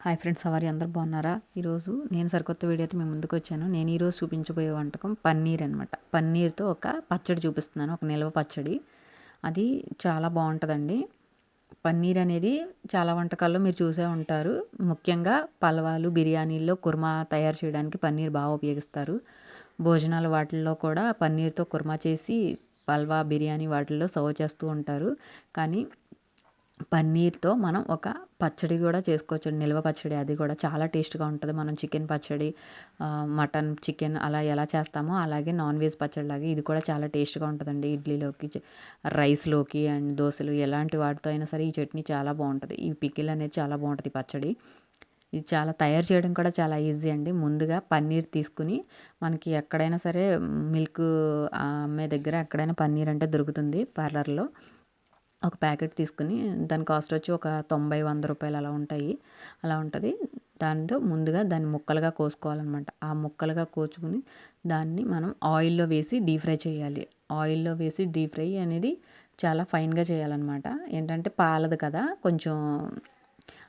Hi friends అవరి అందరు బాగున్నారా? ఈరోజు నేను సరికొత్త వీడియోతో మేము ముందుకు వచ్చాను. నేను ఈరోజు చూపించబోయే వంటకం పన్నీర్ అనమాట పన్నీర్తో ఒక పచ్చడి చూపిస్తున్నాను ఒక నిల్వ పచ్చడి. అది చాలా బాగుంటుందండి. పన్నీర్ అనేది చాలా వంటకాల్లో మీరు చూసే ఉంటారు. ముఖ్యంగా పలవాలు బిర్యానీల్లో కుర్మా తయారు చేయడానికి పన్నీర్ బాగా ఉపయోగిస్తారు. భోజనాలు వాటిల్లో కూడా పన్నీర్తో కుర్మా చేసి పల్వా బిర్యానీ వాటిల్లో సర్వ్ చేస్తూ ఉంటారు. కానీ పన్నీర్తో మనం ఒక పచ్చడి కూడా చేసుకోవచ్చు. నిల్వ పచ్చడి అది కూడా చాలా టేస్ట్గా ఉంటుంది. మనం చికెన్ పచ్చడి మటన్ చికెన్ అలా ఎలా చేస్తామో అలాగే నాన్ వెజ్ పచ్చడి లాగా ఇది కూడా చాలా టేస్ట్గా ఉంటుందండి ఇడ్లీలోకి రైస్లోకి అండ్ దోశలు ఎలాంటి వాటితో అయినా సరే ఈ చట్నీ చాలా బాగుంటుంది. ఈ పికిల్ అనేది చాలా బాగుంటుంది పచ్చడి. ఇది చాలా తయారు చేయడం కూడా చాలా ఈజీ అండి. ముందుగా పన్నీర్ తీసుకుని మనకి ఎక్కడైనా సరే మిల్క్ అమ్మే దగ్గర ఎక్కడైనా పన్నీర్ అంటే దొరుకుతుంది పార్లర్లో. ఒక ప్యాకెట్ తీసుకుని దాని కాస్ట్ వచ్చి ఒక తొంభై వంద రూపాయలు అలా ఉంటాయి. అలా ఉంటుంది. దానితో ముందుగా దాన్ని ముక్కలుగా కోసుకోవాలన్నమాట. ఆ ముక్కలుగా కోచుకుని దాన్ని మనం ఆయిల్లో వేసి డీప్ ఫ్రై చేయాలి. ఆయిల్లో వేసి డీప్ ఫ్రై అనేది చాలా ఫైన్గా చేయాలన్నమాట. ఏంటంటే పాలదు కదా కొంచెం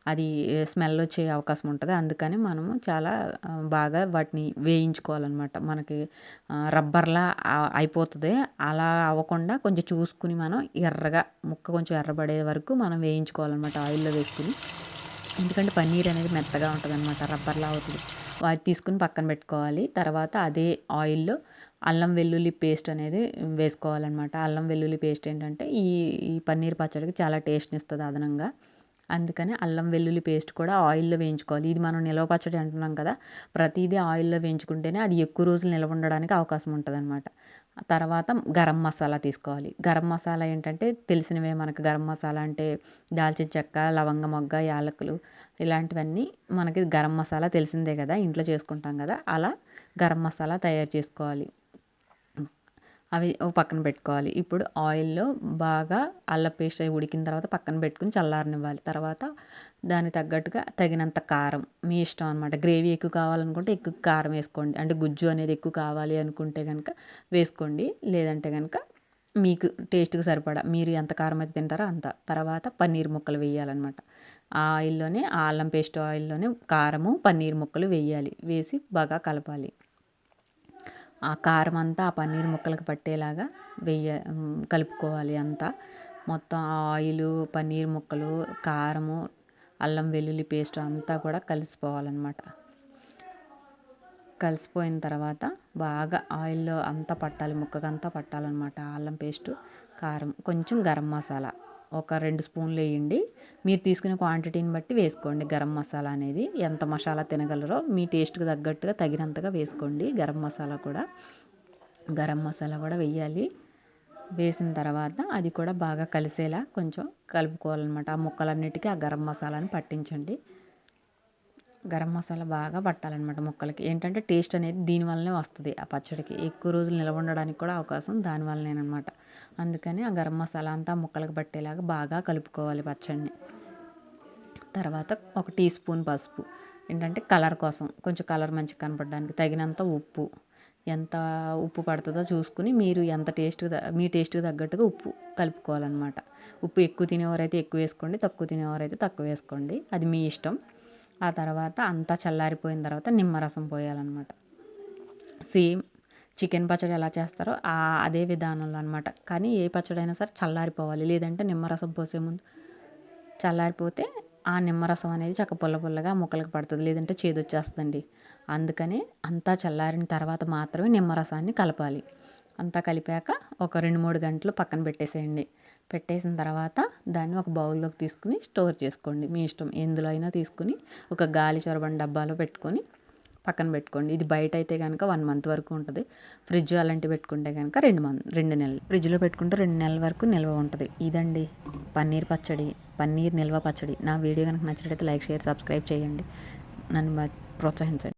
అది స్మెల్ వచ్చే అవకాశం ఉంటుంది. అందుకని మనము చాలా బాగా వాటిని వేయించుకోవాలన్నమాట. మనకి రబ్బర్లా అయిపోతుంది. అలా అవ్వకుండా కొంచెం చూసుకుని మనం ఎర్రగా ముక్క కొంచెం ఎర్రబడే వరకు మనం వేయించుకోవాలన్నమాట ఆయిల్లో వేసుకుని. ఎందుకంటే పన్నీర్ అనేది మెత్తగా ఉంటుంది అనమాట రబ్బర్లా అవుతుంది. వాటి తీసుకుని పక్కన పెట్టుకోవాలి. తర్వాత అదే ఆయిల్లో అల్లం వెల్లుల్లి పేస్ట్ అనేది వేసుకోవాలన్నమాట. అల్లం వెల్లుల్లి పేస్ట్ ఏంటంటే ఈ ఈ పన్నీర్ పచ్చడికి చాలా టేస్ట్ని ఇస్తుంది అదనంగా. అందుకని అల్లం వెల్లుల్లి పేస్ట్ కూడా ఆయిల్లో వేయించుకోవాలి. ఇది మనం నిల్వ పచ్చడి అంటున్నాం కదా ప్రతిదీ ఆయిల్లో వేయించుకుంటేనే అది ఎక్కువ రోజులు నిల్వ ఉండడానికి అవకాశం ఉంటుంది అనమాట తర్వాత గరం మసాలా తీసుకోవాలి. గరం మసాలా ఏంటంటే తెలిసినవే మనకు. గరం మసాలా అంటే దాల్చిన చెక్క లవంగ మొగ్గ యాలకులు ఇలాంటివన్నీ మనకి గరం మసాలా తెలిసిందే కదా ఇంట్లో చేసుకుంటాం కదా అలా గరం మసాలా తయారు చేసుకోవాలి. అవి పక్కన పెట్టుకోవాలి. ఇప్పుడు ఆయిల్లో బాగా అల్లం పేస్ట్ అవి ఉడికిన తర్వాత పక్కన పెట్టుకుని చల్లారనివ్వాలి. తర్వాత దానికి తగ్గట్టుగా తగినంత కారం మీ ఇష్టం అనమాట గ్రేవీ ఎక్కువ కావాలనుకుంటే ఎక్కువ కారం వేసుకోండి. అంటే గుజ్జు అనేది ఎక్కువ కావాలి అనుకుంటే కనుక వేసుకోండి. లేదంటే కనుక మీకు టేస్ట్కి సరిపడా మీరు ఎంత కారం అయితే తింటారో అంత. తర్వాత పన్నీర్ ముక్కలు వేయాలన్నమాట. ఆ ఆయిల్లోనే ఆ అల్లం పేస్ట్ ఆయిల్లోనే కారము పన్నీర్ ముక్కలు వేయాలి. వేసి బాగా కలపాలి. ఆ కారం అంతా ఆ పన్నీర్ ముక్కలకు పట్టేలాగా వెయ్య కలుపుకోవాలి అంతా. మొత్తం ఆయిలు పన్నీర్ ముక్కలు కారము అల్లం వెల్లుల్లి పేస్ట్ అంతా కూడా కలిసిపోవాలన్నమాట. కలిసిపోయిన తర్వాత బాగా ఆయిల్లో అంతా పట్టాలి ముక్కకంతా పట్టాలన్నమాట అల్లం పేస్టు కారం కొంచెం గరం మసాలా. ఒక రెండు స్పూన్లు వేయండి. మీరు తీసుకునే క్వాంటిటీని బట్టి వేసుకోండి. గరం మసాలా అనేది ఎంత మసాలా తినగలరో మీ టేస్ట్కి తగ్గట్టుగా తగినంతగా వేసుకోండి. గరం మసాలా కూడా. గరం మసాలా కూడా వేయాలి. వేసిన తర్వాత అది కూడా బాగా కలిసేలా కొంచెం కలుపుకోవాలన్నమాట. ఆ ముక్కలన్నిటికీ ఆ గరం మసాలాని పట్టించండి. గరం మసాలా బాగా పట్టాలన్నమాట ముక్కలకి. ఏంటంటే టేస్ట్ అనేది దీనివల్లనే వస్తుంది ఆ పచ్చడికి. ఎక్కువ రోజులు నిలవ ఉండడానికి కూడా అవకాశం దానివల్లనేనమాట అందుకని ఆ గరం మసాలా అంతా ముక్కలకు పట్టేలాగా బాగా కలుపుకోవాలి పచ్చడిని. తర్వాత ఒక టీ స్పూన్ పసుపు. ఏంటంటే కలర్ కోసం కొంచెం కలర్ మంచిగా కనపడడానికి తగినంత ఉప్పు. ఎంత ఉప్పు పడుతుందో చూసుకుని మీరు ఎంత టేస్ట్ మీ టేస్ట్కి తగ్గట్టుగా ఉప్పు కలుపుకోవాలన్నమాట. ఉప్పు ఎక్కువ తినేవారైతే ఎక్కువ వేసుకోండి తక్కువ తినేవారైతే తక్కువ వేసుకోండి. అది మీ ఇష్టం. ఆ తర్వాత అంతా చల్లారిపోయిన తర్వాత నిమ్మరసం పోయాలన్నమాట. సేమ్ చికెన్ పచ్చడి ఎలా చేస్తారో అదే విధానంలో అనమాట కానీ ఏ పచ్చడి అయినా సరే చల్లారిపోవాలి. లేదంటే నిమ్మరసం పోసే ముందు చల్లారిపోతే ఆ నిమ్మరసం అనేది చక్క పుల్ల పుల్లగా ముక్కలకు పడుతుంది. లేదంటే చేదొచ్చేస్తుందండి అందుకని అంతా చల్లారిన తర్వాత మాత్రమే నిమ్మరసాన్ని కలపాలి. అంతా కలిపాక ఒక రెండు మూడు గంటలు పక్కన పెట్టేసేయండి. పెట్టేసిన తర్వాత దాన్ని ఒక బౌల్లోకి తీసుకుని స్టోర్ చేసుకోండి. మీ ఇష్టం. ఎందులో అయినా తీసుకుని ఒక గాలి చొరబని డబ్బాలో పెట్టుకొని పక్కన పెట్టుకోండి. ఇది బయట అయితే కనుక వన్ మంత్ వరకు ఉంటుంది. ఫ్రిడ్జ్ అలాంటివి పెట్టుకుంటే కనుక రెండు మంత్ రెండు నెలలు ఫ్రిడ్జ్లో పెట్టుకుంటే రెండు నెలల వరకు నిల్వ ఉంటుంది. ఇదండి పన్నీర్ పచ్చడి పన్నీర్ నిల్వ పచ్చడి. నా వీడియో కనుక నచ్చినట్లయితే లైక్ షేర్ సబ్స్క్రైబ్ చేయండి. నన్ను ప్రోత్సహించండి.